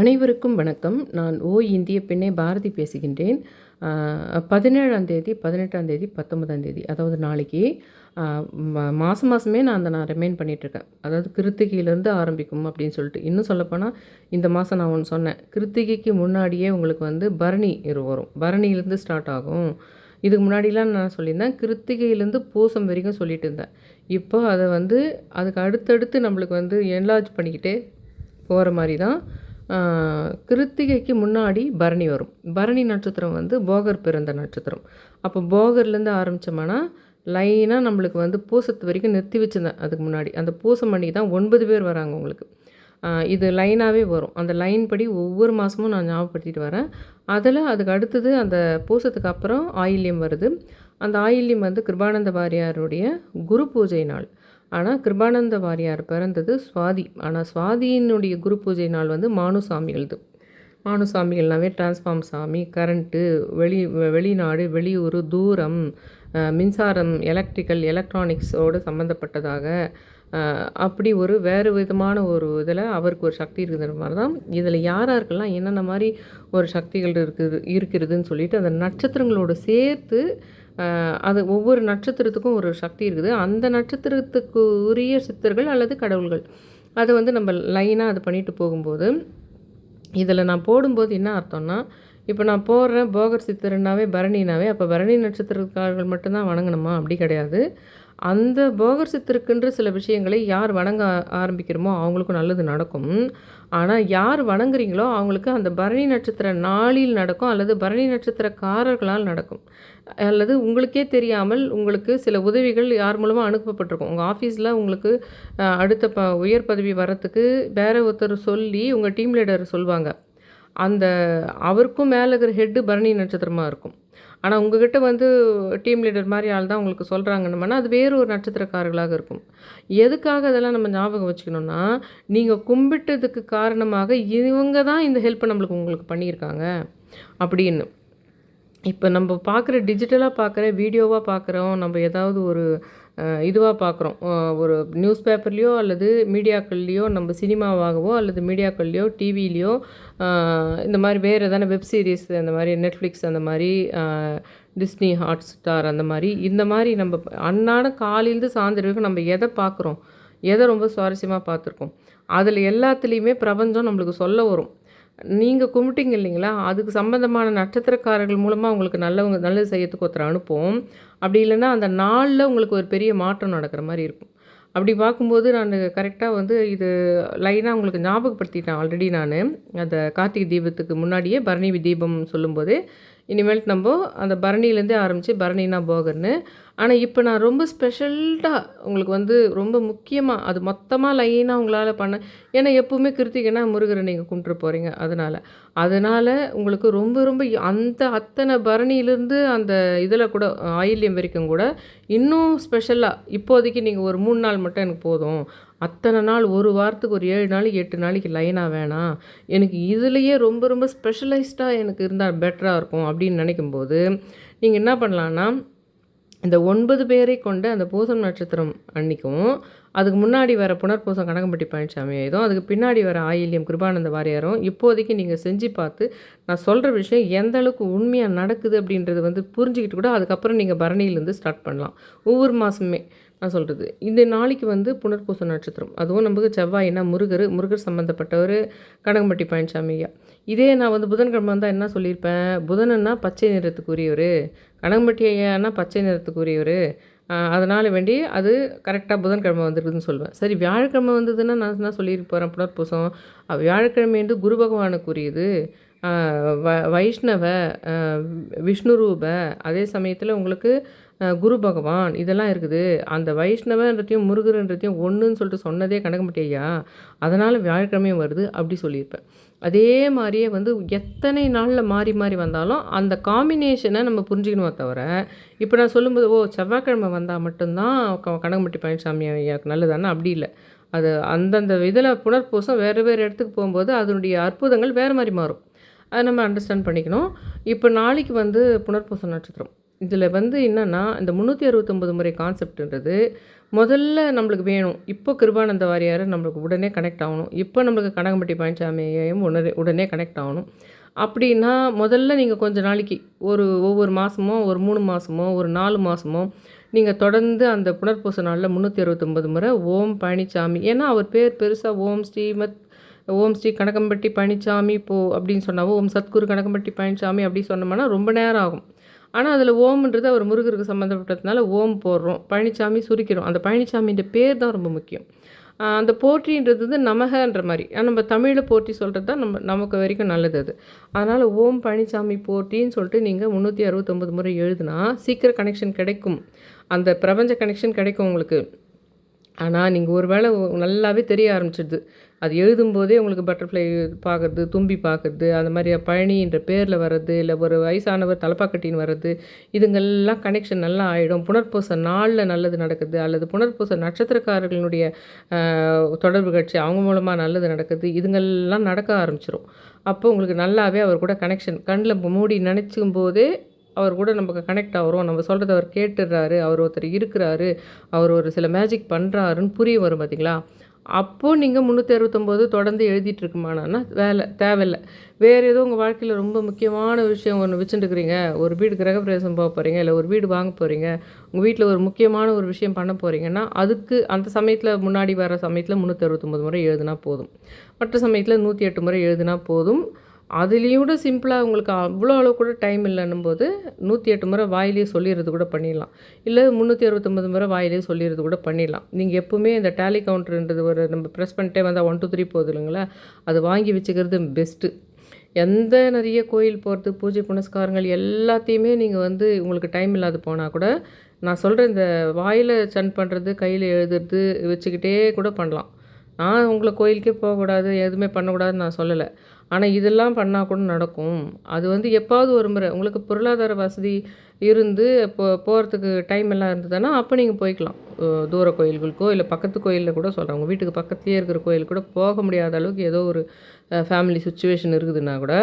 அனைவருக்கும் வணக்கம். நான் ஓ இந்திய பெண்ணே பாரதி பேசுகின்றேன். பதினேழாம் தேதி பதினெட்டாம் தேதி பத்தொன்பதாம் தேதி அதாவது நாளைக்கு மாதம் மாதமே நான் அந்த நான் ரிமைண்ட் பண்ணிகிட்ருக்கேன் அதாவது கிருத்திகையிலேருந்து ஆரம்பிக்கும் அப்படின்னு சொல்லிட்டு. இன்னும் சொல்லப்போனால் இந்த மாதம் நான் ஒன்று சொன்னேன். கிருத்திகைக்கு முன்னாடியே உங்களுக்கு வந்து பரணி இரு வரும். பரணியிலேருந்து ஸ்டார்ட் ஆகும். இதுக்கு முன்னாடிலாம் நான் சொல்லியிருந்தேன். கிருத்திகையிலேருந்து பூசம் வரைக்கும் சொல்லிட்டு இருந்தேன். இப்போ அதை வந்து அதுக்கு அடுத்தடுத்து நம்மளுக்கு வந்து என்லார்ஜ் பண்ணிக்கிட்டே போகிற மாதிரி தான் கிருத்திகைக்கு முன்னாடி பரணி வரும். பரணி நட்சத்திரம் வந்து போகர் பிறந்த நட்சத்திரம். அப்போ போகர்லேருந்து ஆரம்பித்தோம்னா லைனாக நம்மளுக்கு வந்து பூசத்து வரைக்கும் நிறுத்தி வச்சுருந்தேன் அதுக்கு முன்னாடி. அந்த பூசம் அன்றைக்கி தான் ஒன்பது பேர் வராங்க உங்களுக்கு. இது லைனாகவே வரும். அந்த லைன் படி ஒவ்வொரு மாதமும் நான் ஞாபகப்படுத்திட்டு வரேன். அதில் அதுக்கு அடுத்தது அந்த பூசத்துக்கு அப்புறம் ஆயில்யம் வருது. அந்த ஆயில்யம் வந்து கிருபானந்த வாரியாருடைய குரு பூஜை நாள். ஆனால் கிருபானந்த வாரியார் பிறந்தது சுவாதி. ஆனால் சுவாதியினுடைய குரு பூஜை நாள் வந்து மானுசாமிகள்து. மானுசாமிகள்னாவே டிரான்ஸ்ஃபார்ம் சாமி கரண்ட்டு வெளி வெளிநாடு வெளியூர் தூரம் மின்சாரம் எலக்ட்ரிக்கல் எலக்ட்ரானிக்ஸோடு சம்மந்தப்பட்டதாக அப்படி ஒரு வேறு விதமான ஒரு இதில் அவருக்கு ஒரு சக்தி இருக்கிற மாதிரி தான். இதில் யார் யாருக்கெல்லாம் என்னென்ன மாதிரி ஒரு சக்திகள் இருக்குது இருக்கிறதுன்னு சொல்லிட்டு அந்த நட்சத்திரங்களோடு சேர்த்து அது ஒவ்வொரு நட்சத்திரத்துக்கும் ஒரு சக்தி இருக்குது. அந்த நட்சத்திரத்துக்கு உரிய சித்தர்கள் அல்லது கடவுள்கள். அதை வந்து நம்ம லைனாக அது பண்ணிட்டு போகும்போது இதில் நான் போடும்போது என்ன அர்த்தம்னா இப்போ நான் போடுறேன் போகர் சித்தர்னாவே பரணினாவே அப்போ பரணி நட்சத்திரக்காரர்கள் மட்டும்தான் வணங்கணுமா? அப்படி கிடையாது. அந்த போகர் சித்திருக்குன்ற சில விஷயங்களை யார் வணங்க ஆரம்பிக்கிறோமோ அவங்களுக்கும் நல்லது நடக்கும். ஆனால் யார் வணங்குறீங்களோ அவங்களுக்கு அந்த பரணி நட்சத்திர நாளில் நடக்கும் அல்லது பரணி நட்சத்திரக்காரர்களால் நடக்கும். அல்லது உங்களுக்கே தெரியாமல் உங்களுக்கு சில உதவிகள் யார் மூலமாக அனுப்பப்பட்டிருக்கும். உங்கள் ஆஃபீஸில் உங்களுக்கு அடுத்த ப உயர் பதவி வரத்துக்கு வேற ஒருத்தர் சொல்லி உங்கள் டீம் லீடர் சொல்லுவாங்க அந்த அவருக்கும் மேலே இருக்கிற ஹெட்டு பரணி நட்சத்திரமாக இருக்கும். ஆனால் உங்ககிட்ட வந்து டீம் லீடர் மாதிரி ஆள் தான் உங்களுக்கு சொல்கிறாங்கன்னு அது வேறு ஒரு நட்சத்திரக்காரர்களாக இருக்கும். எதுக்காக அதெல்லாம் நம்ம ஞாபகம் வச்சுக்கணும்னா நீங்கள் கும்பிட்டதுக்கு காரணமாக இவங்க தான் இந்த ஹெல்ப்பை நம்மளுக்கு உங்களுக்கு பண்ணியிருக்காங்க அப்படின்னு. இப்போ நம்ம பார்க்குற டிஜிட்டலாக பார்க்குற வீடியோவாக பார்க்குறோம் நம்ம ஏதாவது ஒரு இதுவாக பார்க்குறோம் ஒரு நியூஸ் பேப்பர்லேயோ அல்லது மீடியாக்கள்லேயோ நம்ம சினிமாவாகவோ அல்லது மீடியாக்கள்லேயோ டிவிலேயோ இந்த மாதிரி வேறு எதனா வெப் சீரிஸ் அந்த மாதிரி நெட்ஃப்ளிக்ஸ் அந்த மாதிரி டிஸ்னி ஹாட் ஸ்டார் அந்த மாதிரி இந்த மாதிரி நம்ம அன்னாட காலையிலேருந்து சாயந்தரம் நம்ம எதை பார்க்குறோம் எதை ரொம்ப சுவாரஸ்யமாக பார்த்துருக்கோம் அதில் எல்லாத்துலேயுமே பிரபஞ்சம் நம்மளுக்கு சொல்ல வரும். நீங்கள் கும்பிட்டீங்க இல்லைங்களா? அதுக்கு சம்மந்தமான நட்சத்திரக்காரர்கள் மூலமாக உங்களுக்கு நல்லவங்க நல்லது செய்யறதுக்கு ஒருத்தர் அனுப்புவோம். அப்படி இல்லைன்னா அந்த நாளில் உங்களுக்கு ஒரு பெரிய மாற்றம் நடக்கிற மாதிரி இருக்கும். அப்படி பார்க்கும்போது நான் கரெக்டாக வந்து இது லைனாக உங்களுக்கு ஞாபகப்படுத்திட்டேன் ஆல்ரெடி நான். அந்த கார்த்திகை தீபத்துக்கு முன்னாடியே பரணி தீபம் சொல்லும்போது இனிமேல் நம்ம அந்த பரணிலேருந்தே ஆரம்பித்து பரணினா போகர்னு ஆனால் இப்போ நான் ரொம்ப ஸ்பெஷல்டாக உங்களுக்கு வந்து ரொம்ப முக்கியமாக அது மொத்தமாக லைனாக உங்களால் பண்ண ஏன்னா எப்போவுமே கிருத்திகைனா முருகரை நீங்கள் கும்பிட்டு போகிறீங்க அதனால். அதனால் உங்களுக்கு ரொம்ப ரொம்ப அந்த அத்தனை பரணியிலேருந்து அந்த இதில் கூட ஆயில்யம் வரைக்கும் கூட இன்னும் ஸ்பெஷலாக இப்போதைக்கு நீங்கள் ஒரு மூணு நாள் மட்டும் எனக்கு போதும். அத்தனை நாள் ஒரு வாரத்துக்கு ஒரு ஏழு நாளைக்கு எட்டு நாளைக்கு லைனாக வேணாம் எனக்கு இதுலேயே ரொம்ப ரொம்ப ஸ்பெஷலைஸ்டாக எனக்கு இருந்தால் பெட்டராக இருக்கும் அப்படின்னு நினைக்கும்போது நீங்கள் என்ன பண்ணலான்னா இந்த ஒன்பது பேரை கொண்ட அந்த பூசம் நட்சத்திரம் அன்றைக்கும் அதுக்கு முன்னாடி வர புனர்பூசம் கனகம்பட்டி பழனிசாமி ஆயுதம் அதுக்கு பின்னாடி வர ஆயில்யம் கிருபானந்த வாரியாரும் இப்போதைக்கு நீங்கள் செஞ்சு பார்த்து நான் சொல்கிற விஷயம் எந்த அளவுக்கு உண்மையாக நடக்குது அப்படின்றது வந்து புரிஞ்சுக்கிட்டு கூட அதுக்கப்புறம் நீங்கள் பரணியிலேருந்து ஸ்டார்ட் பண்ணலாம். ஒவ்வொரு மாதமே நான் சொல்கிறது இந்த நாளைக்கு வந்து புனர்பூச நட்சத்திரம். அதுவும் நமக்கு செவ்வாய்னா முருகர் முருகர் சம்மந்தப்பட்டவர் கனகம்பட்டி பழனிசாமி ஐயா. இதே நான் வந்து புதன்கிழமை வந்தால் என்ன சொல்லியிருப்பேன்? புதனன்னா பச்சை நிறத்துக்குரியவர். கனகம்பட்டி ஐயானா பச்சை நிறத்துக்குரியவர். அதனால் வேண்டி அது கரெக்டாக புதன்கிழமை வந்துருக்குதுன்னு சொல்லுவேன். சரி வியாழக்கிழமை வந்ததுன்னா நான் என்ன சொல்லிட்டு போகிறேன் புனர்பூசம். வியாழக்கிழமை வந்து குரு பகவானுக்குரியது. வ வைஷ்ணவ விஷ்ணுரூப அதே சமயத்தில் உங்களுக்கு குரு பகவான் இதெல்லாம் இருக்குது. அந்த வைஷ்ணவன்றதையும் முருகர்ன்றதையும் ஒன்றுன்னு சொல்லிட்டு சொன்னதே கனகம்பட்டி அதனால் வியாழக்கிழமையும் வருது அப்படி சொல்லியிருப்பேன். அதே மாதிரியே வந்து எத்தனை நாளில் மாறி மாறி வந்தாலும் அந்த காம்பினேஷனை நம்ம புரிஞ்சுக்கணுமே தவிர இப்போ நான் சொல்லும்போது ஓ செவ்வாய்க்கிழமை வந்தால் மட்டும்தான் கனகம்பட்டி பழனிசாமி ஐயாவுக்கு நல்லதானே அப்படி இல்லை. அது அந்தந்த இதில் புனர்பூசம் வேறு வேறு இடத்துக்கு போகும்போது அதனுடைய அற்புதங்கள் வேறு மாதிரி மாறும். அதை நம்ம அண்டர்ஸ்டாண்ட் பண்ணிக்கணும். இப்போ நாளைக்கு வந்து புனர்பூசம் நட்சத்திரம். இதில் வந்து என்னென்னா இந்த முந்நூற்றி அறுபத்தொம்பது முறை கான்செப்ட்ன்றது முதல்ல நம்மளுக்கு வேணும். இப்போ கிருபானந்த வாரியார் நம்மளுக்கு உடனே கனெக்ட் ஆகணும். இப்போ நம்மளுக்கு கனகம்பட்டி பழனிசாமியையும் உடனே உடனே கனெக்ட் ஆகணும். அப்படின்னா முதல்ல நீங்கள் கொஞ்ச நாளைக்கு ஒரு ஒவ்வொரு மாதமோ ஒரு மூணு மாதமோ ஒரு நாலு மாதமோ நீங்கள் தொடர்ந்து அந்த புனர்பூச நாளில் முந்நூற்றி அறுபத்தொம்பது முறை ஓம் பழனிசாமி. ஏன்னா அவர் பேர் பெருசாக ஓம் ஸ்ரீமத் ஓம் ஸ்ரீ கனகம்பட்டி பழனிசாமி போ அப்படின்னு சொன்னாவோ ஓம் சத்குரு கனகம்பட்டி பழனிசாமி அப்படி சொன்னோம்னா ரொம்ப நேரம் ஆகும். ஆனால் அதில் ஓம்ன்றது அவர் முருகருக்கு சம்மந்தப்பட்டதுனால ஓம் போடுறோம் பழனிசாமி சுருக்கிறோம். அந்த பழனிசாமின்ற பேர் தான் ரொம்ப முக்கியம். அந்த போற்றின்றது வந்து நமகன்ற மாதிரி. நம்ம தமிழில் போற்றி சொல்கிறது தான் நம்ம நமக்கு வரைக்கும் நல்லது அது. அதனால் ஓம் பழனிசாமி போற்றின்னு சொல்லிட்டு நீங்கள் முந்நூற்றி அறுபத்தொம்பது முறை எழுதுனா சீக்கிரம் கனெக்ஷன் கிடைக்கும். அந்த பிரபஞ்ச கனெக்ஷன் கிடைக்கும் உங்களுக்கு. ஆனால் நீங்கள் ஒரு வேளை நல்லாவே தெரிய ஆரம்பிச்சிடுது அது எழுதும்போதே உங்களுக்கு பட்டர்ஃப்ளை பார்க்குறது தும்பி பார்க்குறது அந்த மாதிரி பழனின்ற பேரில் வர்றது இல்லை ஒரு வயசானவர் தலைப்பாக்கட்டின்னு வர்றது இதுங்கெல்லாம் கனெக்ஷன் நல்லா ஆகிடும் புனர்பூச நாளில் நல்லது நடக்குது அல்லது புனர்பூச நட்சத்திரக்காரர்களுடைய தொடர்பு கட்சி அவங்க மூலமாக நல்லது நடக்குது இதுங்கெல்லாம் நடக்க ஆரம்பிச்சிடும் அப்போ உங்களுக்கு நல்லாவே அவர் கூட கனெக்ஷன் கண்ணில் மூடி நினச்சிக்கும் போதே அவர் கூட நமக்கு கனெக்ட் ஆகிறோம். நம்ம சொல்கிறத அவர் கேட்டுடுறாரு. அவர் ஒருத்தர் இருக்கிறாரு. அவர் ஒரு சில மேஜிக் பண்ணுறாருன்னு புரிய வரும் பார்த்தீங்களா அப்போது நீங்கள் முந்நூற்றி அறுபத்தொம்போது தொடர்ந்து எழுதிட்டு இருக்குமானா வேலை தேவையில்லை. வேறு ஏதோ உங்கள் வாழ்க்கையில் ரொம்ப முக்கியமான விஷயம் ஒன்று வச்சுட்டுருக்கிறீங்க. ஒரு வீடு கிரகப்பிரவேசம் போக போகிறீங்க இல்லை ஒரு வீடு வாங்க போகிறீங்க உங்கள் வீட்டில் ஒரு முக்கியமான ஒரு விஷயம் பண்ண போகிறீங்கன்னா அதுக்கு அந்த சமயத்தில் முன்னாடி வர சமயத்தில் முந்நூற்றி அறுபத்தொம்போது முறை எழுதுனா போதும். மற்ற சமயத்தில் நூற்றி எட்டு முறை எழுதுனா போதும். அதுலேயும் கூட சிம்பிளாக உங்களுக்கு அவ்வளோ அளவு கூட டைம் இல்லைன்னும் போது நூற்றி எட்டு முறை வாயிலே சொல்லிடுறது கூட பண்ணிடலாம். இல்லை முந்நூற்றி அறுபத்தொம்பது முறை வாயிலே சொல்லிடுறது கூட பண்ணிடலாம். நீங்கள் எப்போவுமே இந்த டேலி கவுண்டர்ன்றது ஒரு நம்ம ப்ரெஸ் பண்ணிட்டே வந்தால் ஒன் டூ த்ரீ போகுது இல்லைங்களா? அது வாங்கி வச்சுக்கிறது பெஸ்ட்டு எந்த நிறைய கோயில் போகிறது பூஜை புனஸ்காரங்கள் எல்லாத்தையுமே நீங்கள் வந்து உங்களுக்கு டைம் இல்லாத போனால் கூட நான் சொல்கிற இந்த வாயில் சன் பண்ணுறது கையில் எழுதுறது வச்சுக்கிட்டே கூட பண்ணலாம். நான் உங்களை கோயிலுக்கே போகக்கூடாது எதுவுமே பண்ணக்கூடாதுன்னு நான் சொல்லலை. ஆனால் இதெல்லாம் பண்ணால் கூட நடக்கும். அது வந்து எப்பாவது ஒரு முறை உங்களுக்கு பொருளாதார வசதி இருந்து இப்போ போகிறதுக்கு டைம் எல்லாம் இருந்ததுன்னா அப்போ நீங்கள் போய்க்கலாம். தூர கோயில்களுக்கோ இல்லை பக்கத்து கோயிலில் கூட சொல்கிறேன் உங்கள் வீட்டுக்கு பக்கத்துலேயே இருக்கிற கோயில் கூட போக முடியாத அளவுக்கு ஏதோ ஒரு ஃபேமிலி சுச்சுவேஷன் இருக்குதுன்னா கூட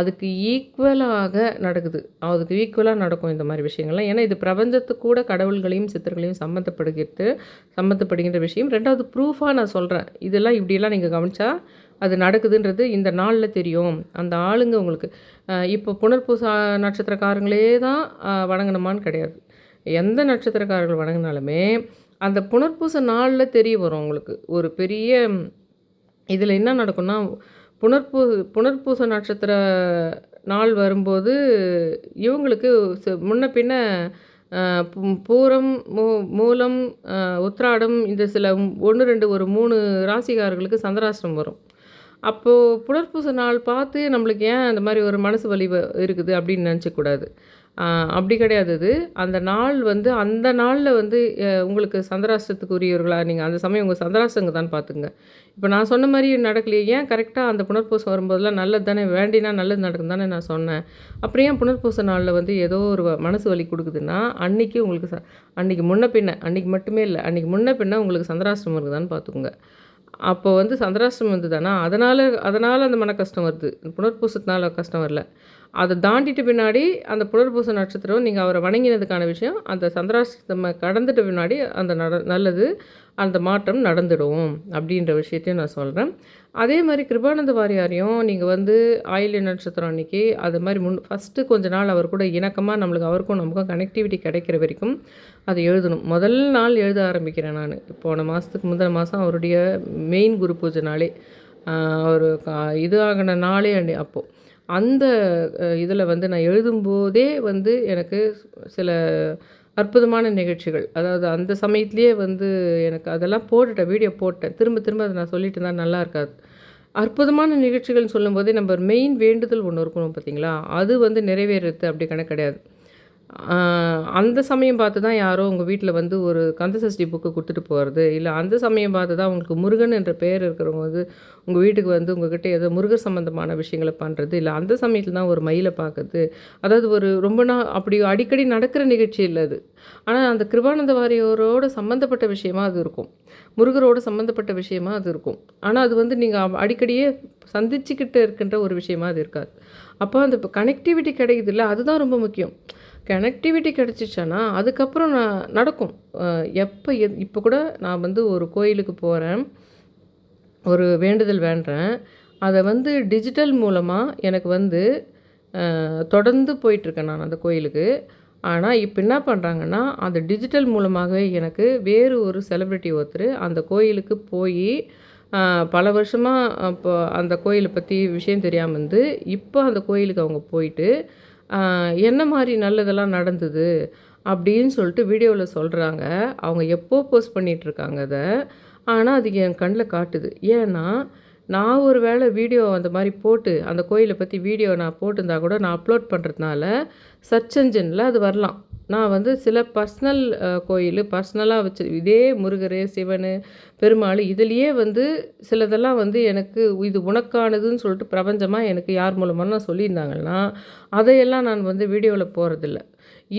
அதுக்கு ஈக்குவலாக நடக்குது. அதுக்கு ஈக்குவலாக நடக்கும் இந்த மாதிரி விஷயங்கள்லாம். ஏன்னா இது பிரபஞ்சத்துக்கூட கூட கடவுள்களையும் சித்தர்களையும் சம்மந்தப்படுகிறது சம்மந்தப்படுகின்ற விஷயம். ரெண்டாவது ப்ரூஃபாக நான் சொல்கிறேன் இதெல்லாம் இப்படியெல்லாம் நீங்கள் கவனித்தா அது நடக்குதுன்றது இந்த நாளில் தெரியும். அந்த ஆளுங்க உங்களுக்கு இப்போ புனர்பூசா நட்சத்திரக்காரங்களே தான் வணங்கணுமான்னு கிடையாது. எந்த நட்சத்திரக்காரர்கள் வணங்கினாலுமே அந்த புனர்பூச நாளில் தெரிய வரும் உங்களுக்கு. ஒரு பெரிய இதில் என்ன நடக்கும்னா புனர்பூ புனர்பூச நட்சத்திர நாள் வரும்போது இவங்களுக்கு ச- முன்ன பின்ன பூரம் மூ மூலம் உத்ராடம் உத்திராடம் இந்த சில ஒன்று ரெண்டு ஒரு மூணு ராசிகாரர்களுக்கு சந்திராசிரம் வரும். அப்போது புனர்பூச நாள் பார்த்து நம்மளுக்கு ஏன் அந்த மாதிரி ஒரு மனசு வலி இருக்குது அப்படின்னு நினச்சக்கூடாது. அப்படி கிடையாது அது அந்த நாள் வந்து அந்த நாளில் வந்து உங்களுக்கு சந்திராஷ்டத்துக்கு உரியவர்களாக நீங்கள் அந்த சமயம் உங்கள் சந்திராஷ்டங்க தான் பார்த்துங்க இப்போ நான் சொன்ன மாதிரி நடக்கலையே ஏன் கரெக்டாக அந்த புனர்பூசம் வரும்போதெல்லாம் நல்லது தானே வேண்டினா நல்லது நடக்கும் தானே நான் சொன்னேன். அப்புறம் ஏன் புனர்பூச நாளில் வந்து ஏதோ ஒரு வ- மனசு வலி கொடுக்குதுன்னா அன்றைக்கி உங்களுக்கு ச அன்றைக்கி முன்ன பின்ன அன்றைக்கி மட்டுமே இல்லை அன்றைக்கி முன்ன பின்ன உங்களுக்கு சந்திராஷ்டிரம் இருக்குதான்னு பார்த்துக்குங்க. அப்போ வந்து சந்திராஷ்டிரம் வந்து தானே அதனால் அதனால் அந்த மன கஷ்டம் வருது. புனர்பூசத்தினால கஷ்டம் வரல. அதை தாண்டிட்டு பின்னாடி அந்த புனர்பூச நட்சத்திரம் நீங்கள் அவரை வணங்கினதுக்கான விஷயம் அந்த சந்திராஷ்டம கடந்துட்டு பின்னாடி அந்த நட நல்லது அந்த மாற்றம் நடந்துடும் அப்படின்ற விஷயத்தையும் நான் சொல்கிறேன் அதே மாதிரி கிருபானந்த வாரியாரையும் நீங்கள் வந்து ஆயில்ய நட்சத்திரம் அன்னைக்கு அது மாதிரி முன் ஃபஸ்ட்டு கொஞ்ச நாள் அவர் கூட இணக்கமாக நம்மளுக்கு அவருக்கும் நமக்கும் கனெக்டிவிட்டி கிடைக்கிற வரைக்கும் அதை எழுதணும். முதல் நாள் எழுத ஆரம்பிக்கிறேன் நான். போன மாதத்துக்கு முந்தின மாதம் அவருடைய மெயின் குரு பூஜை நாளே அவர் கா- இது ஆகின நாளே அன்னை அப்போது அந்த இதில் வந்து நான் எழுதும்போதே வந்து எனக்கு சில அற்புதமான நிகழ்ச்சிகள். அதாவது அந்த சமயத்துலேயே வந்து எனக்கு அதெல்லாம் போட்டுட்டேன் வீடியோ போட்டேன். திரும்ப திரும்ப அதை நான் சொல்லிட்டு இருந்தால் நல்லா இருக்காது. அற்புதமான நிகழ்ச்சிகள்னு சொல்லும்போதே நம்ம மெயின் வேண்டுதல் ஒன்று இருக்கணும் பார்த்தீங்களா? அது வந்து நிறைவேறுறது அப்படி கணக்கு கிடையாது. அந்த சமயம் பார்த்து தான் யாரோ உங்கள் வீட்டில் வந்து ஒரு கந்தசஷ்டி புக்கு கொடுத்துட்டு போகிறது இல்லை அந்த சமயம் பார்த்து தான் உங்களுக்கு முருகன் என்ற பெயர் இருக்கிறவங்க வந்து உங்கள் வீட்டுக்கு வந்து உங்ககிட்ட ஏதோ முருகர் சம்மந்தமான விஷயங்களை பண்ணுறது இல்லை அந்த சமயத்தில் தான் ஒரு மயிலை பார்க்குறது. அதாவது ஒரு ரொம்ப நாள் அப்படி அடிக்கடி நடக்கிற நிகழ்ச்சி இல்லை அது. ஆனால் அந்த கிருபானந்த வாரியோரோட சம்மந்தப்பட்ட விஷயமா அது இருக்கும். முருகரோட சம்மந்தப்பட்ட விஷயமா அது இருக்கும். ஆனால் அது வந்து நீங்கள் அடிக்கடியே சந்திச்சுக்கிட்டு இருக்கின்ற ஒரு விஷயமா அது இருக்காது. அப்போ அந்த கனெக்டிவிட்டி கிடைக்குது இல்லை அதுதான் ரொம்ப முக்கியம். கனெக்டிவிட்டி கிடச்சிச்சானா அதுக்கப்புறம் நான் நடக்கும். எப்போ எது இப்போ கூட நான் வந்து ஒரு கோயிலுக்கு போகிறேன் ஒரு வேண்டுதல் வேண்டுறேன் அதை வந்து டிஜிட்டல் மூலமாக எனக்கு வந்து தொடர்ந்து போயிட்டுருக்கேன் நான் அந்த கோயிலுக்கு. ஆனால் இப்போ என்ன பண்ணுறாங்கன்னா அந்த டிஜிட்டல் மூலமாகவே எனக்கு வேறு ஒரு செலிப்ரிட்டி ஒருத்தர் அந்த கோயிலுக்கு போய் பல வருஷமாக இப்போ அந்த கோயிலை பற்றி விஷயம் தெரியாமல் இருந்து இப்போ அந்த கோயிலுக்கு அவங்க போயிட்டு என்ன மாதிரி நல்லதெல்லாம் நடந்தது அப்படின்னு சொல்லிட்டு வீடியோவில் சொல்கிறாங்க அவங்க எப்போ போஸ்ட் பண்ணிகிட்ருக்காங்க அதை. ஆனால் அது என் கண்ணில் காட்டுது. ஏன்னா நான் ஒரு வேளை வீடியோ அந்த மாதிரி போட்டு அந்த கோயிலை பற்றி வீடியோ நான் போட்டிருந்தா கூட நான் அப்லோட் பண்ணுறதுனால சர்ச் என்ஜினில் அது வரலாம். நான் வந்து சில பர்சனல் கோயில் பர்சனலாக வச்சு இதே முருகர் சிவன் பெருமாள் இதுலேயே வந்து சிலதெல்லாம் வந்து எனக்கு இது உனக்கானதுன்னு சொல்லிட்டு பிரபஞ்சமாக எனக்கு யார் மூலமாக சொல்லியிருந்தாங்கன்னா அதையெல்லாம் நான் வந்து வீடியோவில் போகிறதில்ல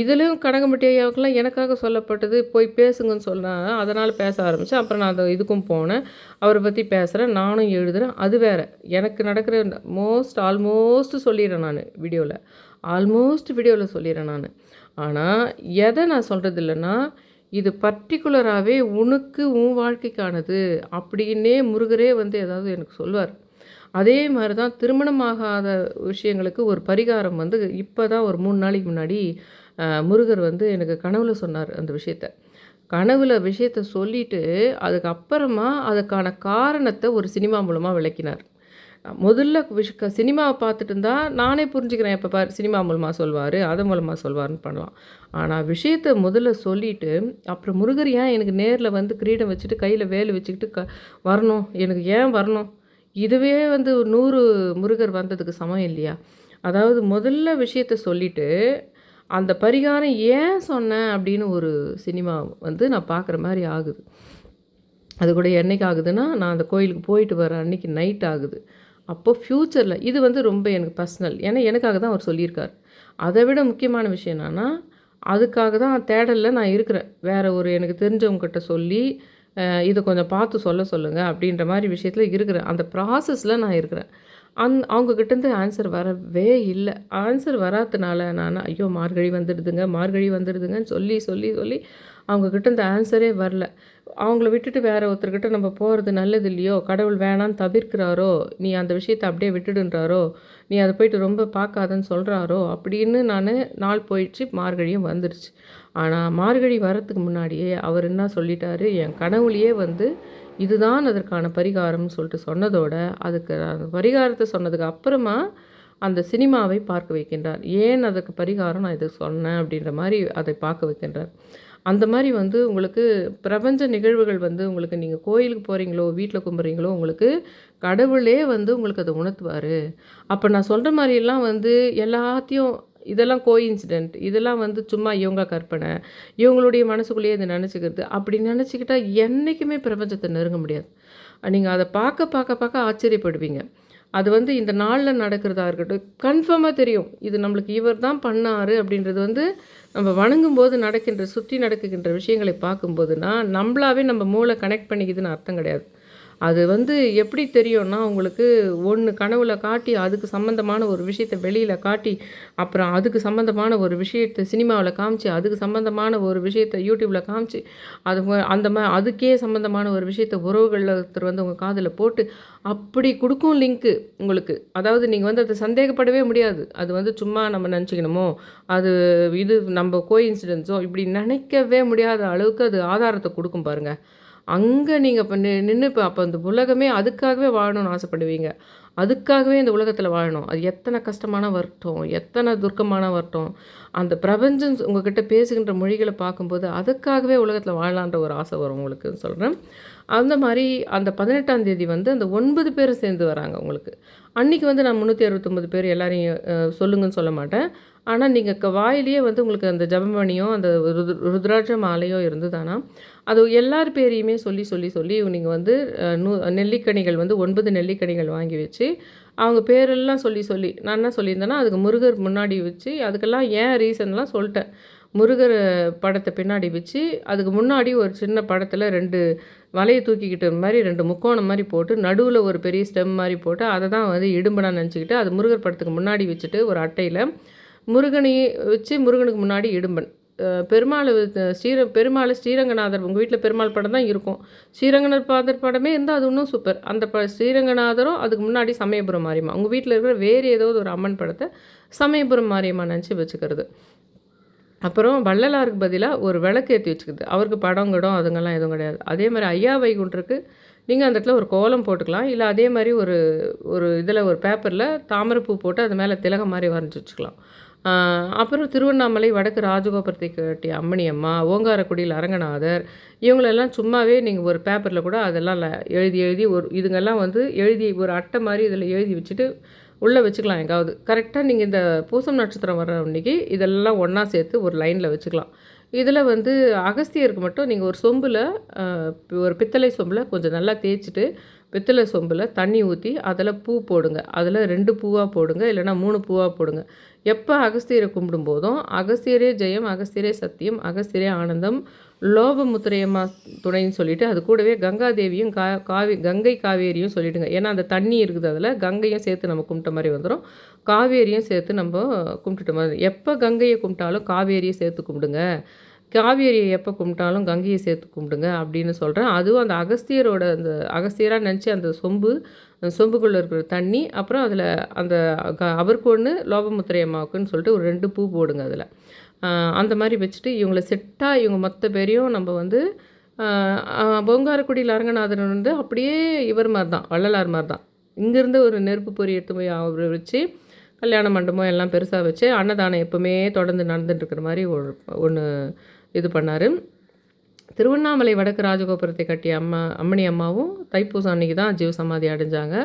இதுலேயும் கனகம்பட்டி ஐயாவுக்கெல்லாம் எனக்காக சொல்லப்பட்டது போய் பேசுங்கன்னு சொன்னாங்க அதனால் பேச ஆரம்பித்தேன் அப்புறம் நான் அந்த இதுக்கும் போனேன். அவரை பற்றி பேசுகிறேன் நானும் எழுதுகிறேன் அது வேறு. எனக்கு நடக்கிற மோஸ்ட் ஆல்மோஸ்ட் சொல்லிடுறேன் நான் வீடியோவில் ஆல்மோஸ்ட் வீடியோவில் சொல்லிடுறேன் நான். ஆனால் எதை நான் சொல்கிறது இல்லைன்னா இது பர்டிகுலராகவே உனக்கு உன் வாழ்க்கைக்கானது அப்படின்னே முருகரே வந்து ஏதாவது எனக்கு சொல்வார். அதே மாதிரி தான் திருமணமாகாத விஷயங்களுக்கு ஒரு பரிகாரம் வந்து இப்போ தான் ஒரு மூணு நாளைக்கு முன்னாடி முருகர் வந்து எனக்கு கனவில் சொன்னார் அந்த விஷயத்த. கனவில் விஷயத்த சொல்லிட்டு அதுக்கப்புறமா அதுக்கான காரணத்தை ஒரு சினிமா மூலமாக விளக்கினார். முதல்ல விஷ சினிமாவை பார்த்துட்டு இருந்தால் நானே புரிஞ்சுக்கிறேன் எப்போ பார் சினிமா மூலமாக சொல்வார் அது மூலமாக சொல்வார்னு பண்ணலாம். ஆனால் விஷயத்த முதல்ல சொல்லிவிட்டு அப்புறம் முருகர் ஏன் எனக்கு நேரில் வந்து கிரீடம் வச்சுட்டு கையில் வேலு வச்சுக்கிட்டு க வரணும்? எனக்கு ஏன் வரணும்? இதுவே வந்து ஒரு நூறு முருகர் வந்ததுக்கு சமம் இல்லையா? அதாவது முதல்ல விஷயத்த சொல்லிவிட்டு அந்த பரிகாரம் ஏன் சொன்னேன் அப்படின்னு ஒரு சினிமா வந்து நான் பார்க்குற மாதிரி ஆகுது. அது கூட என்னைக்கு ஆகுதுன்னா நான் அந்த கோயிலுக்கு போயிட்டு வர அன்னைக்கு நைட் ஆகுது. அப்போ ஃப்யூச்சரில் இது வந்து ரொம்ப எனக்கு பர்சனல் ஏன்னா எனக்காக தான் அவர் சொல்லியிருக்கார். அதை விட முக்கியமான விஷயம் என்னன்னா அதுக்காக தான் தேடலில் நான் இருக்கிறேன். வேற ஒரு எனக்கு தெரிஞ்சவங்ககிட்ட சொல்லி இதை கொஞ்சம் பார்த்து சொல்ல சொல்லுங்கள் அப்படின்ற மாதிரி விஷயத்தில் இருக்கிறேன். அந்த ப்ராசஸில் நான் இருக்கிறேன். அந் அவங்கக்கிட்டேருந்து ஆன்சர் வரவே இல்லை. ஆன்சர் வராதனால நான் ஐயோ மார்கழி வந்துடுதுங்க மார்கழி வந்துடுதுங்கன்னு சொல்லி சொல்லி சொல்லி அவங்கக்கிட்ட இந்த ஆன்சரே வரல. அவங்கள விட்டுட்டு வேறு ஒருத்தர்கிட்ட நம்ம போகிறது நல்லது இல்லையோ கடவுள் வேணான்னு தவிர்க்கிறாரோ நீ அந்த விஷயத்தை அப்படியே விட்டுடுன்றாரோ நீ அதை போயிட்டு ரொம்ப பார்க்காதன்னு சொல்கிறாரோ அப்படின்னு நான் நாள் போயிடுச்சு மார்கழியும் வந்துடுச்சு ஆனால் மார்கழி வரத்துக்கு முன்னாடியே அவர் என்ன சொல்லிட்டாரு என் கனவுலையே வந்து இதுதான் அதற்கான பரிகாரம்னு சொல்லிட்டு சொன்னதோட அதுக்கு அந்த பரிகாரத்தை சொன்னதுக்கு அப்புறமா அந்த சினிமாவை பார்க்க வைக்கின்றார். ஏன் அதுக்கு பரிகாரம் நான் இதுக்கு சொன்னேன் அப்படின்ற மாதிரி அதை பார்க்க வைக்கின்றார். அந்த மாதிரி வந்து உங்களுக்கு பிரபஞ்ச நிகழ்வுகள் வந்து உங்களுக்கு நீங்கள் கோயிலுக்கு போகிறீங்களோ வீட்டில் கும்பிட்றீங்களோ உங்களுக்கு கடவுளே வந்து உங்களுக்கு அதை உணர்த்துவார். அப்போ நான் சொல்கிற மாதிரியெல்லாம் வந்து எல்லாத்தையும் இதெல்லாம் கோ இன்சிடென்ட் இதெல்லாம் வந்து சும்மா இவங்க கற்பனை இவங்களுடைய மனசுக்குள்ளேயே இதை நினச்சிக்கிறது. அப்படி நினச்சிக்கிட்டால் என்றைக்குமே பிரபஞ்சத்தை நெருங்க முடியாது. நீங்கள் அதை பார்க்க பார்க்க பார்க்க ஆச்சரியப்படுவீங்க. அது வந்து இந்த நாளில் நடக்கிறதா இருக்கட்டும் கன்ஃபார்மாக தெரியும். இது நம்மளுக்கு இவர் தான் பண்ணார் அப்படின்றது வந்து நம்ம வணங்கும் போது நடக்கின்ற சுற்றி நடக்குகின்ற விஷயங்களை பார்க்கும்போதுனா நம்மளாவே நம்ம மூளை கனெக்ட் பண்ணிக்குதுன்னு அர்த்தம் கிடையாது. அது வந்து எப்படி தெரியும்னா உங்களுக்கு ஒன்று கனவுல காட்டி அதுக்கு சம்மந்தமான ஒரு விஷயத்தை வெளியில் காட்டி அப்புறம் அதுக்கு சம்மந்தமான ஒரு விஷயத்தை சினிமாவில் காமிச்சு அதுக்கு சம்மந்தமான ஒரு விஷயத்தை யூடியூப்பில் காமிச்சு அது அந்த மா அதுக்கே சம்மந்தமான ஒரு விஷயத்தை உறவுகளில் ஒருத்தர் வந்து உங்கள் காதில் போட்டு அப்படி கொடுக்கும் லிங்க்கு உங்களுக்கு. அதாவது நீங்கள் வந்து அதை சந்தேகப்படவே முடியாது. அது வந்து சும்மா நம்ம நினச்சிக்கணுமோ அது இது நம்ம கோ இன்சிடென்ஸோ இப்படி நினைக்கவே முடியாத அளவுக்கு அது ஆதாரத்தை கொடுக்கும் பாருங்கள் அங்கே நீங்கள் இப்போ நின்று இப்போ அப்போ அந்த உலகமே அதுக்காகவே வாழணும்னு ஆசைப்படுவீங்க. அதுக்காகவே இந்த உலகத்தில் வாழணும். அது எத்தனை கஷ்டமான வருட்டம் எத்தனை துர்க்கமான வரட்டும். அந்த பிரபஞ்சம் உங்ககிட்ட பேசுகின்ற மொழிகளை பார்க்கும்போது அதுக்காகவே உலகத்தில் வாழலான்ற ஒரு ஆசை வரும் உங்களுக்கு சொல்கிறேன் அந்த மாதிரி அந்த பதினெட்டாம் தேதி வந்து அந்த ஒன்பது பேர் சேர்ந்து வராங்க உங்களுக்கு. அன்றைக்கி வந்து நான் முந்நூற்றி அறுபத்தொம்பது பேர் எல்லாரையும் சொல்லுங்கன்னு சொல்ல மாட்டேன். ஆனால் நீங்கள் க வாயிலேயே வந்து உங்களுக்கு அந்த ஜபமணியோ அந்த ருத்ராட்ச மாலையோ இருந்ததுன்னா அது எல்லார் பேரையுமே சொல்லி சொல்லி சொல்லி நீங்கள் வந்து நூ நெல்லிக்கனிகள் வந்து ஒன்பது நெல்லிக்கனிகள் வாங்கி வச்சு அவங்க பேரெல்லாம் சொல்லி சொல்லி நான் என்ன சொல்லியிருந்தேன்னா அதுக்கு முருகர் முன்னாடி வச்சு அதுக்கெல்லாம் ஏன் ரீசன்லாம் சொல்லிட்டேன். முருகர் படத்தை பின்னாடி வச்சு அதுக்கு முன்னாடி ஒரு சின்ன படத்தில் ரெண்டு வலையை தூக்கிக்கிட்டு மாதிரி ரெண்டு முக்கோணம் மாதிரி போட்டு நடுவில் ஒரு பெரிய ஸ்டெம் மாதிரி போட்டு அதை தான் வந்து இடும்பனா நினச்சிக்கிட்டு அது முருகர் படத்துக்கு முன்னாடி வச்சுட்டு ஒரு அட்டையில் முருகனையே வச்சு முருகனுக்கு முன்னாடி இடும்பன். பெருமாள் ஸ்ரீர பெருமாள் ஸ்ரீரங்கநாதர் உங்கள் வீட்டில் பெருமாள் படம் தான் இருக்கும். ஸ்ரீரங்கநாதர் படமே இருந்தால் அது இன்னும் சூப்பர் அந்த ப ஸ்ரீரங்கநாதரும் அதுக்கு முன்னாடி சமயபுரம் மாரியம்மா. உங்கள் வீட்டில் இருக்கிற வேறு ஏதாவது ஒரு அம்மன் படத்தை சமயபுரம் மாரியம்மா நினச்சி வச்சுக்கிறது. அப்புறம் வள்ளலாருக்கு பதிலாக ஒரு விளக்கு ஏற்றி வச்சுக்குது. அவருக்கு படம் கிடம் அதுங்கெல்லாம் எதுவும் கிடையாது. அதே மாதிரி ஐயா வைகுண்டருக்கு நீங்கள் அந்த இடத்துல ஒரு கோலம் போட்டுக்கலாம். இல்லை அதே மாதிரி ஒரு ஒரு இதில் ஒரு பேப்பரில் தாமரைப்பூ போட்டு அது மேலே திலகம் மாதிரி வரைஞ்சி வச்சுக்கலாம். அப்புறம் திருவண்ணாமலை வடக்கு ராஜகோபுரத்தை கட்டிய அம்மணி அம்மா ஓங்காரக்குடியில் அரங்கநாதர் இவங்களெல்லாம் சும்மாவே நீங்கள் ஒரு பேப்பரில் கூட அதெல்லாம் எழுதி எழுதி ஒரு இதுங்கெல்லாம் வந்து எழுதி ஒரு அட்டை மாதிரி இதில் எழுதி வச்சுட்டு உள்ளே வச்சுக்கலாம் எங்காவது. கரெக்டாக நீங்கள் இந்த பூசம் நட்சத்திரம் வர அன்னைக்கு இதெல்லாம் ஒன்றா சேர்த்து ஒரு லைனில் வச்சுக்கலாம். இதில் வந்து அகஸ்தியருக்கு மட்டும் நீங்கள் ஒரு சொம்பில் ஒரு பித்தளை சொம்பில் கொஞ்சம் நல்லா தேய்ச்சிட்டு வெத்தலை சொம்பில் தண்ணி ஊற்றி அதில் பூ போடுங்க. அதில் ரெண்டு பூவாக போடுங்க இல்லைன்னா மூணு பூவாக போடுங்க. எப்போ அகஸ்தியரை கும்பிடும் போதும் அகஸ்தியரே ஜெயம் அகஸ்தியரே சத்தியம் அகஸ்தியரே ஆனந்தம் லோபமுத்திரையம்மா துணைன்னு சொல்லிட்டு அது கூடவே கங்காதேவியும் கா காவி கங்கை காவேரியும் சொல்லிவிடுங்க ஏன்னா அந்த தண்ணி இருக்குது அதில் கங்கையும் சேர்த்து நம்ம கும்பிட்ட மாதிரி வந்துடும் காவேரியும் சேர்த்து நம்ம கும்பிட்டுட்ட மாதிரி எப்போ கங்கையை கும்பிட்டாலும் காவேரியை சேர்த்து கும்பிடுங்க. காவேரியை எப்போ கும்பிட்டாலும் கங்கையை சேர்த்து கும்பிடுங்க அப்படின்னு சொல்கிறேன் அதுவும் அந்த அகஸ்தியரோட அந்த அகஸ்தியராக நினச்சி அந்த சொம்பு அந்த சொம்புக்குள்ளே இருக்கிற தண்ணி அப்புறம் அதில் அந்த க- அவருக்கு ஒன்று லோபமுத்திரை அம்மாவுக்குன்னு சொல்லிட்டு ஒரு ரெண்டு பூ போடுங்க அதில். அந்த மாதிரி வச்சுட்டு இவங்களை செட்டாக இவங்க மொத்த பேரையும் நம்ம வந்து பொங்காரக்குடியில் அரங்கநாதன் வந்து அப்படியே இவர் மாதிரி தான் வள்ளலார் மாதிரி தான் இங்கேருந்து ஒரு நெருப்பு பொறி எடுத்து போய் அவர் வச்சு கல்யாண மண்டபம் எல்லாம் பெருசாக வச்சு அன்னதானம் எப்பவுமே தொடர்ந்து நடந்துட்டு இருக்கிற மாதிரி ஒரு ஒன்று இது பண்ணார். திருவண்ணாமலை வடக்கு ராஜகோபுரத்தை கட்டிய அம்மா அம்மணி அம்மாவும் தைப்பூசம் அன்னைக்கு தான் ஜீவ சமாதி அடைஞ்சாங்க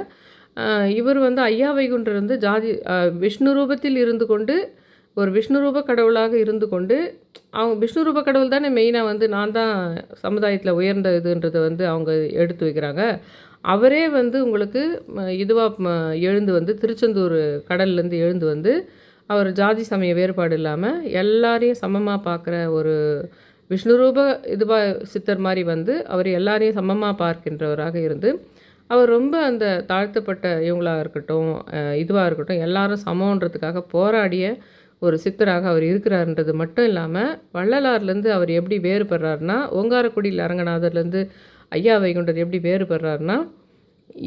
இவர் வந்து ஐயா வைகுண்டர் வந்து ஜாதி விஷ்ணு ரூபத்தில் இருந்து கொண்டு ஒரு விஷ்ணு ரூப கடவுளாக இருந்து கொண்டு அவங்க விஷ்ணு ரூப கடவுள் தானே மெயினாக வந்து நான் தான் சமுதாயத்தில் உயர்ந்த இதுன்றதை வந்து அவங்க எடுத்து வைக்கிறாங்க. அவரே வந்து உங்களுக்கு இதுவாக எழுந்து வந்து திருச்செந்தூர் கடல்லேருந்து எழுந்து வந்து அவர் ஜாதி சமய வேறுபாடு இல்லாமல் எல்லாரையும் சமமாக பார்க்குற ஒரு விஷ்ணுரூப இதுவாக இதுவா சித்தர் மாதிரி வந்து அவர் எல்லாரையும் சமமாக பார்க்கின்றவராக இருந்து அவர் ரொம்ப அந்த தாழ்த்தப்பட்ட இவங்களாக இருக்கட்டும் இதுவாக இருக்கட்டும் எல்லாரும் சமன்றதுக்காக போராடிய ஒரு சித்தராக அவர் இருக்கிறாருன்றது மட்டும் இல்லாமல் வள்ளலார்லேருந்து அவர் எப்படி வேறுபடுறாருன்னா ஓங்காரக்குடியில் அரங்கநாதர்லேருந்து ஐயா வைகுண்டர் எப்படி வேறுபடுறாருன்னா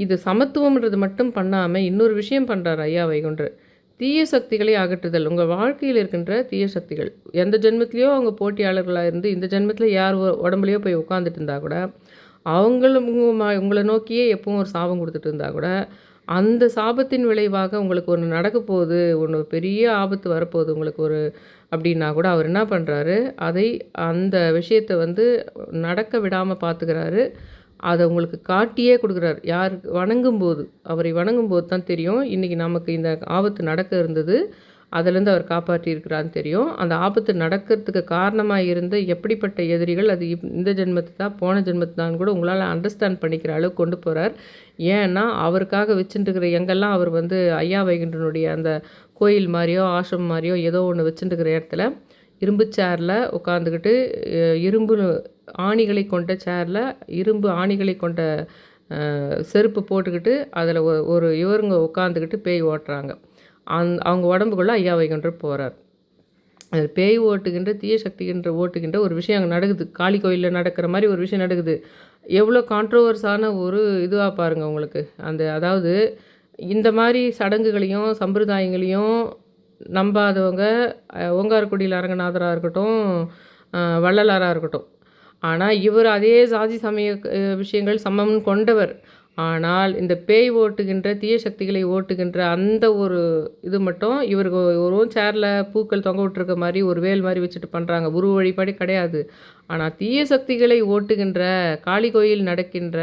இது சமத்துவம்ன்றது மட்டும் பண்ணாமல் இன்னொரு விஷயம் பண்ணுறாரு ஐயா வைகுண்டர். தீய சக்திகளை அகற்றுதல். உங்கள் வாழ்க்கையில் இருக்கின்ற தீய சக்திகள். எந்த ஜென்மத்திலையோ அவங்க போட்டியாளர்களாக இருந்து இந்த ஜென்மத்தில் யார் உடம்புலையோ போய் உட்காந்துட்டு இருந்தால் கூட அவங்களும் உங்களை நோக்கியே எப்பவும் ஒரு சாபம் கொடுத்துட்டு இருந்தால் கூட அந்த சாபத்தின் விளைவாக உங்களுக்கு ஒன்று நடக்க போகுது ஒன்று பெரிய ஆபத்து வரப்போகுது உங்களுக்கு ஒரு அப்படின்னா கூட அவர் என்ன பண்ணுறாரு அதை அந்த விஷயத்தை வந்து நடக்க விடாமல் பார்த்துக்கிறாரு அதை உங்களுக்கு காட்டியே கொடுக்குறாரு. யார் வணங்கும்போது அவரை வணங்கும்போது தான் தெரியும். இன்றைக்கி நமக்கு இந்த ஆபத்து நடக்க இருந்தது அதிலேருந்து அவர் காப்பாற்றியிருக்கிறான்னு தெரியும். அந்த ஆபத்து நடக்கிறதுக்கு காரணமாக இருந்த எப்படிப்பட்ட எதிரிகள் அது இந்த ஜென்மத்து தான் போன ஜென்மத்து தான் கூட உங்களால் அண்டர்ஸ்டாண்ட் பண்ணிக்கிற அளவுக்கு கொண்டு போகிறார் ஏன்னா அவருக்காக வச்சுட்டுருக்கிற எங்கெல்லாம் அவர் வந்து ஐயா வைகுண்டனுடைய அந்த கோயில் மாதிரியோ ஆசிரமம் மாதிரியோ ஏதோ ஒன்று வச்சுட்டுருக்கிற இடத்துல இரும்பு சேரில் உட்காந்துக்கிட்டு இரும்பு ஆணிகளை கொண்ட சேரில் இரும்பு ஆணிகளை கொண்ட செருப்பு போட்டுக்கிட்டு அதில் ஒரு இவருங்க உட்காந்துக்கிட்டு பேய் ஓட்டுறாங்க. அந் அவங்க உடம்புக்குள்ளே ஐயா வைகுண்டர் போகிறார் அது பேய் ஓட்டுகின்ற தீய சக்திகின்ற ஓட்டுகின்ற ஒரு விஷயம் அங்கே நடக்குது. காளி கோயிலில் நடக்கிற மாதிரி ஒரு விஷயம் நடக்குது. எவ்வளோ கான்ட்ரோவர்ஸான ஒரு இதுவாக பாருங்கள் உங்களுக்கு. அந்த அதாவது இந்த மாதிரி சடங்குகளையும் சம்பிரதாயங்களையும் நம்பாதவங்க ஓங்காரக்குடியில் அரங்கநாதராக இருக்கட்டும் வள்ளலாராக இருக்கட்டும் ஆனால் இவர் அதே சாதி சமய விஷயங்கள் சமம் கொண்டவர். ஆனால் இந்த பேய் ஓட்டுகின்ற தீய சக்திகளை ஓட்டுகின்ற அந்த ஒரு இது மட்டும் இவருக்கு ஒரு சேரில் பூக்கள் தொங்க விட்டுருக்க மாதிரி ஒரு வேல் மாதிரி வச்சுட்டு பண்ணுறாங்க உருவ வழிபாடு கிடையாது. ஆனால் தீய சக்திகளை ஓட்டுகின்ற காளி கோயில் நடக்கின்ற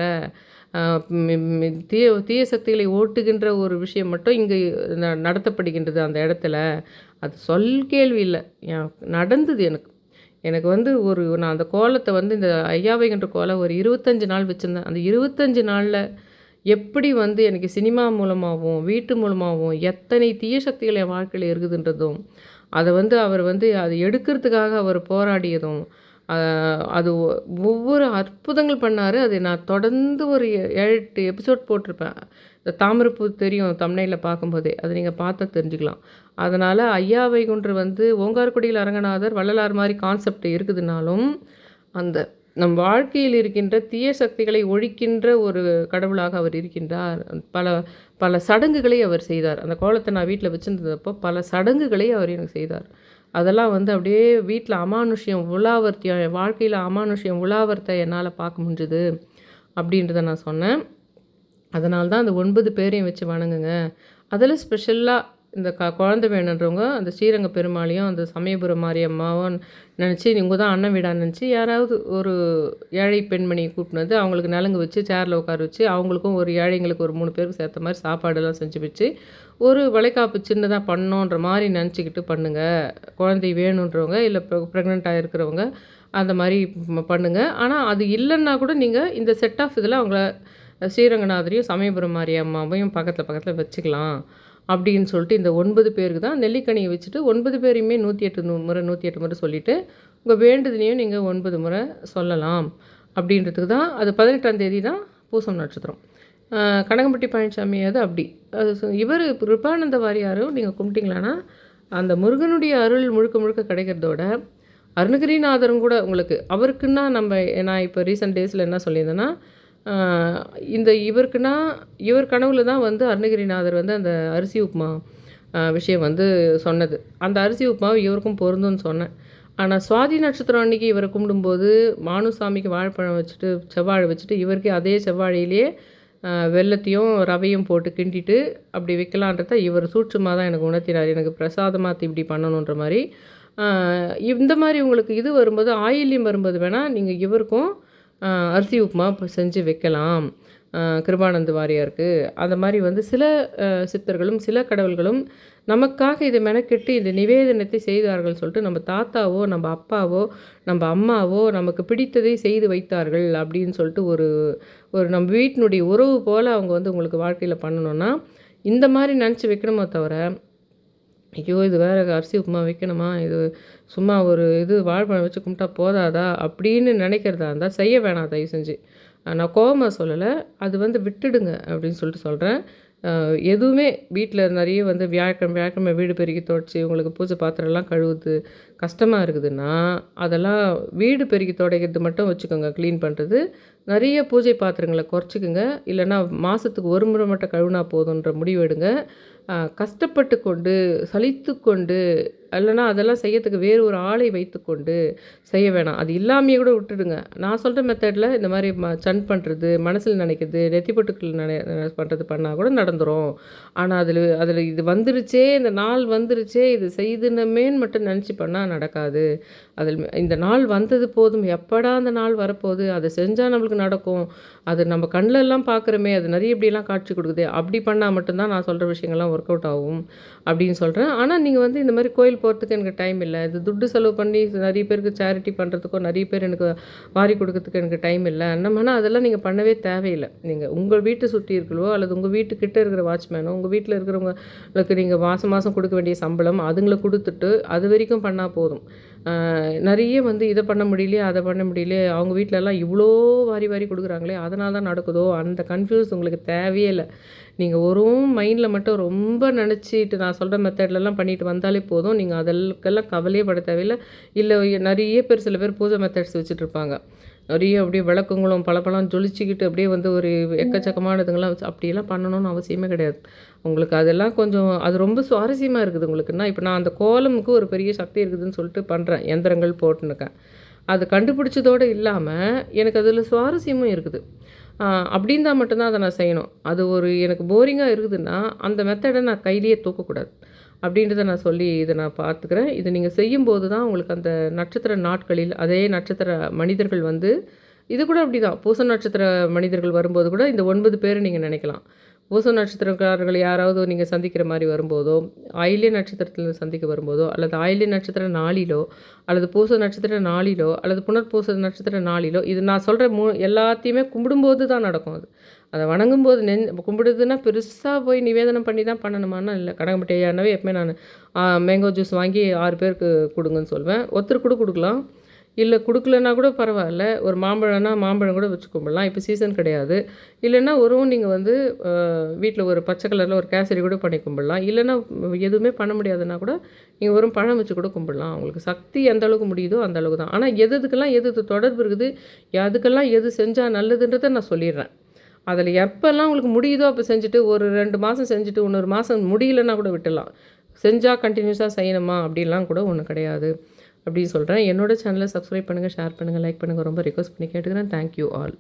தீய தீய சக்திகளை ஓட்டுகின்ற ஒரு விஷயம் மட்டும் இங்கே ந- நடத்தப்படுகின்றது அந்த இடத்துல. அது சொல் கேள்வி இல்லை. நடந்தது எனக்கு. எனக்கு வந்து ஒரு நான் அந்த கோலத்தை வந்து இந்த ஐயாவைகின்ற கோலம் ஒரு இருபத்தஞ்சி நாள் வச்சுருந்தேன். அந்த இருபத்தஞ்சு நாளில் எப்படி வந்து எனக்கு சினிமா மூலமாகவும் வீட்டு மூலமாகவும் எத்தனை தீய சக்திகள் என் வாழ்க்கையில் இருக்குதுன்றதும் அதை வந்து அவர் வந்து அதை எடுக்கிறதுக்காக அவர் போராடியதும் அது ஒ- ஒவ்வொரு அற்புதங்கள் பண்ணார். அது நான் தொடர்ந்து ஒரு ஏழு எட்டு எபிசோட் போட்டிருப்பேன். இந்த தாமிரப்பூ தெரியும் தமிழையில் பார்க்கும்போதே. அதை நீங்கள் பார்த்தா தெரிஞ்சுக்கலாம். அதனால் ஐயா வைகுண்டர் வந்து ஓங்கார்குடியில் அரங்கநாதர் வள்ளலார் மாதிரி கான்செப்ட் இருக்குதுனாலும் அந்த நம் வாழ்க்கையில் இருக்கின்ற தீய சக்திகளை ஒழிக்கின்ற ஒரு கடவுளாக அவர் இருக்கின்றார். பல பல சடங்குகளை அவர் செய்தார். அந்த கோலத்தை நான் வீட்டில் வச்சுருந்தப்போ பல சடங்குகளை அவர் எனக்கு செய்தார். அதெல்லாம் வந்து அப்படியே வீட்டில் அமானுஷ்யம் உலாவர்த்தியம் என் வாழ்க்கையில் அமானுஷ்யம் உலாவர்த்தை என்னால் பார்க்க முடிஞ்சுது அப்படின்றத நான் சொன்னேன். அதனால்தான் அந்த ஒன்பது பேரையும் வச்சு வணங்குங்க. அதில் ஸ்பெஷலாக இந்த க குழந்தை வேணுன்றவங்க அந்த ஸ்ரீரங்க பெருமாளையும் அந்த சமயபுரம் மாரியம்மாவும் நினச்சி இவங்க தான் அண்ணன் வீடான்னு நினச்சி யாராவது ஒரு ஏழை பெண்மணியை கூப்பிட்டு வந்து அவங்களுக்கு நலங்கு வச்சு சேரில் உட்கார வச்சு அவங்களுக்கும் ஒரு ஏழைங்களுக்கு ஒரு மூணு பேருக்கு சேர்த்த மாதிரி சாப்பாடெல்லாம் செஞ்சு வச்சு ஒரு வளைக்காப்பு சின்னதாக பண்ணோன்ற மாதிரி நினச்சிக்கிட்டு பண்ணுங்கள் குழந்தை வேணுன்றவங்க இல்லை ப்ரெக்னெண்ட்டாக இருக்கிறவங்க அந்த மாதிரி பண்ணுங்கள் ஆனால் அது இல்லைன்னா கூட நீங்கள் இந்த செட் ஆஃப் இதில் அவங்கள ஸ்ரீரங்கநாதரையும் சமயபுரம் மாரியம்மாவையும் பக்கத்தில் பக்கத்தில் வச்சுக்கலாம். அப்படின்னு சொல்லிட்டு இந்த ஒன்பது பேருக்கு தான் நெல்லிக்கனியை வச்சுட்டு ஒன்பது பேரையுமே நூற்றி எட்டு நூ- முறை நூற்றி எட்டு முறை சொல்லிவிட்டு உங்கள் வேண்டுதலையும் நீங்கள் ஒன்பது முறை சொல்லலாம் அப்படின்றதுக்கு தான் அது பதினெட்டாம் தேதி தான் பூசம் நட்சத்திரம். கனகம்பட்டி பழனிசாமி அது அப்படி. அது இவர் கிருபானந்த வாரியாரும் நீங்கள் கும்பிட்டீங்களான்னா அந்த முருகனுடைய அருள் முழுக்க முழுக்க கிடைக்கிறதோட அருணகிரிநாதரும் கூட உங்களுக்கு அவருக்குன்னா நம்ம நான் இப்போ ரீசெண்ட் டேஸில் என்ன சொல்லியிருந்தேன்னா இந்த இவருக்குன்னா இவர் கனவுல தான் வந்து அருணகிரிநாதர் வந்து அந்த அரிசி உப்புமா விஷயம் வந்து சொன்னது. அந்த அரிசி உப்புமாவை இவருக்கும் பொருந்தும்னு சொன்னேன். ஆனால் சுவாதி நட்சத்திரம் அன்னைக்கு இவரை கும்பிடும்போது மானுசாமிக்கு வாழைப்பழம் வச்சுட்டு செவ்வாழை வச்சுட்டு இவருக்கு அதே செவ்வாழையிலேயே வெள்ளத்தையும் வெல்லத்தையும் ரவையும் போட்டு கிண்டிட்டு அப்படி வைக்கலான்றத இவர் சூட்சமாக தான் எனக்கு உணர்த்தினார். எனக்கு பிரசாதமாக இப்படி பண்ணணுன்ற மாதிரி. இந்த மாதிரி உங்களுக்கு இது வரும்போது ஆயில்யம் வரும்போது வேணால் நீங்கள் இவருக்கும் அரிசி உப்புமா செஞ்சு வைக்கலாம். கிருபானந்த வாரியாருக்கு. அந்த மாதிரி வந்து சில சித்தர்களும் சில கடவுள்களும் நமக்காக இதை மெனக்கெட்டு இந்த நிவேதனத்தை செய்தார்கள் சொல்லிட்டு நம்ம தாத்தாவோ நம்ம அப்பாவோ நம்ம அம்மாவோ நமக்கு பிடித்ததை செய்து வைத்தார்கள் அப்படின்னு சொல்லிட்டு ஒரு ஒரு நம்ம வீட்டினுடைய உறவு போல் அவங்க வந்து உங்களுக்கு வாழ்க்கையில் பண்ணணும்னா இந்த மாதிரி நினச்சி வைக்கணுமோ தவிர ஐயோ இது வேறு அரிசி உப்புமா வைக்கணுமா? இது சும்மா ஒரு இது வாழைப்பழம் வச்சு கும்பிட்டா போதாதா? அப்படின்னு நினைக்கிறதா இருந்தால் செய்ய வேணாம் தயவு செஞ்சு. நான் கோபமாக சொல்லலை. அது வந்து விட்டுடுங்க அப்படின்னு சொல்லிட்டு சொல்கிறேன் எதுவுமே வீட்டில் நிறைய வந்து வியாழக்கிழமை வியாழக்கிழமை வீடு பெருக்கி துடைச்சி உங்களுக்கு பூஜை பாத்திரம்லாம் கழுவுது கஷ்டமாக இருக்குதுன்னா அதெல்லாம் வீடு பெருக்கி துடைக்கிறது மட்டும் வச்சுக்கோங்க. க்ளீன் பண்ணுறது நிறைய பூஜை பாத்திரங்களை குறைச்சிக்கோங்க. இல்லைன்னா மாதத்துக்கு ஒரு முறை மட்டும் கழுவுனா போதுன்ற முடிவு எடுங்க. கஷ்டப்பட்டு கொண்டு சலித்து கொண்டு இல்லைன்னா அதெல்லாம் செய்யறதுக்கு வேறு ஒரு ஆளை வைத்துக்கொண்டு செய்ய வேணாம். அது இல்லாமையே கூட விட்டுடுங்க. நான் சொல்கிற மெத்தடில் இந்த மாதிரி ம சன் பண்ணுறது மனசில் நினைக்கிறது நெத்தி பொட்டுக்கள் நினை பண்ணுறது பண்ணால் கூட நடந்துரும். ஆனால் அதில் அதில் இது வந்துருச்சே இந்த நாள் வந்துருச்சே இது செய்துனமேன்னு மட்டும் நினச்சி பண்ணால் நடக்காது. அதில் இந்த நாள் வந்தது போதும். எப்படா அந்த நாள் வரப்போகுது? அதை செஞ்சால் நம்மளுக்கு நடக்கும். அது நம்ம கண்ணிலெல்லாம் பார்க்குறோமே அது நிறைய இப்படிலாம் காட்சி கொடுக்குது. அப்படி பண்ணால் மட்டும்தான் நான் சொல்கிற விஷயங்கள்லாம் ஒர்க் அவுட் ஆகும் அப்படின்னு சொல்கிறேன் ஆனால் நீங்கள் வந்து இந்த மாதிரி கோயில் போகிறதுக்கு எனக்கு டைம் இல்லை. இது துட்டு செலவு பண்ணி நிறைய பேருக்கு சேரிட்டி பண்ணுறதுக்கோ நிறைய பேர் எனக்கு வாரி கொடுக்கறதுக்கு எனக்கு டைம் இல்லை. என்னமானா அதெல்லாம் நீங்கள் பண்ணவே தேவையில்லை. நீங்கள் உங்கள் வீட்டை சுற்றி இருக்கிறவோ அல்லது உங்கள் வீட்டுக்கிட்ட இருக்கிற வாட்ச்மேனோ உங்கள் வீட்டில் இருக்கிறவங்களுக்கு நீங்கள் மாதம் மாதம் கொடுக்க வேண்டிய சம்பளம் அதுங்களை கொடுத்துட்டு அது வரைக்கும் பண்ணால் போதும். நிறைய வந்து இதை பண்ண முடியலையே அதை பண்ண முடியலையே அவங்க வீட்டிலலாம் இவ்வளோ வாரி வாரி கொடுக்குறாங்களே அதனால தான் நடக்குதோ அந்த கன்ஃபியூஸ் உங்களுக்கு தேவையே இல்லை. நீங்கள் ஒரு மைண்டில் மட்டும் ரொம்ப நினச்சிட்டு நான் சொல்கிற மெத்தட்லலாம் பண்ணிட்டு வந்தாலே போதும். நீங்கள் அதற்கெல்லாம் கவலையே பட தேவையில்லை. இல்லை நிறைய பேர் சில பேர் பூஜை மெத்தட்ஸ் வச்சுட்டு இருப்பாங்க. நிறைய அப்படியே விளக்குங்களும் பழப்பழம் ஜொலிச்சிக்கிட்டு அப்படியே வந்து ஒரு எக்கச்சக்கமானதுங்களாம் வச்சு அப்படியெல்லாம் பண்ணணும்னு அவசியமே கிடையாது. உங்களுக்கு அதெல்லாம் கொஞ்சம் அது ரொம்ப சுவாரஸ்யமாக இருக்குது உங்களுக்குன்னா இப்போ நான் அந்த கோலமுக்கு ஒரு பெரிய சக்தி இருக்குதுன்னு சொல்லிட்டு பண்ணுறேன் எந்திரங்கள் போட்டுனுக்கேன் அது கண்டுபிடிச்சதோடு இல்லாமல் எனக்கு அதில் சுவாரஸ்யமும் இருக்குது. அப்படின்னா மட்டும்தான் அதை நான் செய்யணும். அது ஒரு எனக்கு போரிங்காக இருக்குதுன்னா அந்த மெத்தடை நான் கையிலேயே தூக்கக்கூடாது. அப்படின்றத நான் சொல்லி இதை நான் பார்த்துக்கிறேன். இதை நீங்கள் செய்யும்போது தான் உங்களுக்கு அந்த நட்சத்திர நாட்களில் அதே நட்சத்திர மனிதர்கள் வந்து இது கூட அப்படி தான் பூச நட்சத்திர மனிதர்கள் வரும்போது கூட இந்த ஒன்பது பேர் நீங்கள் நினைக்கலாம். பூச நட்சத்திரக்காரர்கள் யாராவது நீங்கள் சந்திக்கிற மாதிரி வரும்போதோ ஆயில்ய நட்சத்திரத்தில் சந்திக்க வரும்போதோ அல்லது ஆயில்ய நட்சத்திர நாளிலோ அல்லது பூச நட்சத்திர நாளிலோ அல்லது புனர்பூச நட்சத்திர நாளிலோ இது நான் சொல்கிற மூ எல்லாத்தையுமே கும்பிடும்போது தான் நடக்கும் அது. அதை வணங்கும்போது நெஞ் கும்பிடுதுன்னா பெருசாக போய் நிவேதனம் பண்ணி தான் பண்ணணுமானா இல்லை. கடகம்பட்டி ஐயானவே எப்பவுமே நான் மேங்கோ ஜூஸ் வாங்கி ஆறு பேருக்கு கொடுங்கன்னு சொல்வேன். ஒருத்தர் கூட கொடுக்கலாம். இல்லை கொடுக்கலன்னா கூட பரவாயில்ல. ஒரு மாம்பழம்னா மாம்பழம் கூட வச்சு கும்பிடலாம். இப்போ சீசன் கிடையாது. இல்லைன்னா ஒருவும் நீங்கள் வந்து வீட்டில் ஒரு பச்சை கலரில் ஒரு கேசரி கூட பண்ணி கும்பிடலாம். இல்லைன்னா எதுவுமே பண்ண முடியாதுன்னா கூட நீங்கள் வெறும் பழம் வச்சு கூட கும்பிடலாம். அவங்களுக்கு சக்தி எந்த அளவுக்கு முடியுதோ அந்த அளவுக்கு தான். ஆனால் எது எதுக்கெல்லாம் எது எது தொடர்பு இருக்குது அதுக்கெல்லாம் எது செஞ்சால் நல்லதுன்றதை நான் சொல்லிடுறேன். அதில் எப்போல்லாம் உங்களுக்கு முடியுதோ அப்போ செஞ்சுட்டு ஒரு ரெண்டு மாதம் செஞ்சுட்டு இன்னொரு மாதம் முடியலன்னா கூட விட்டுடலாம். செஞ்சால் கண்டினியூஸாக செய்யணுமா அப்படிலாம் கூட ஒன்றும் கிடையாது. அப்படின்னு சொல்கிறேன் என்னோட சேனலை சப்ஸ்கிரைப் பண்ணுங்கள் ஷேர் பண்ணுங்கள் லைக் பண்ணுங்கள் ரொம்ப ரிக்வஸ்ட் பண்ணி கேட்டுக்கிறேன். Thank you all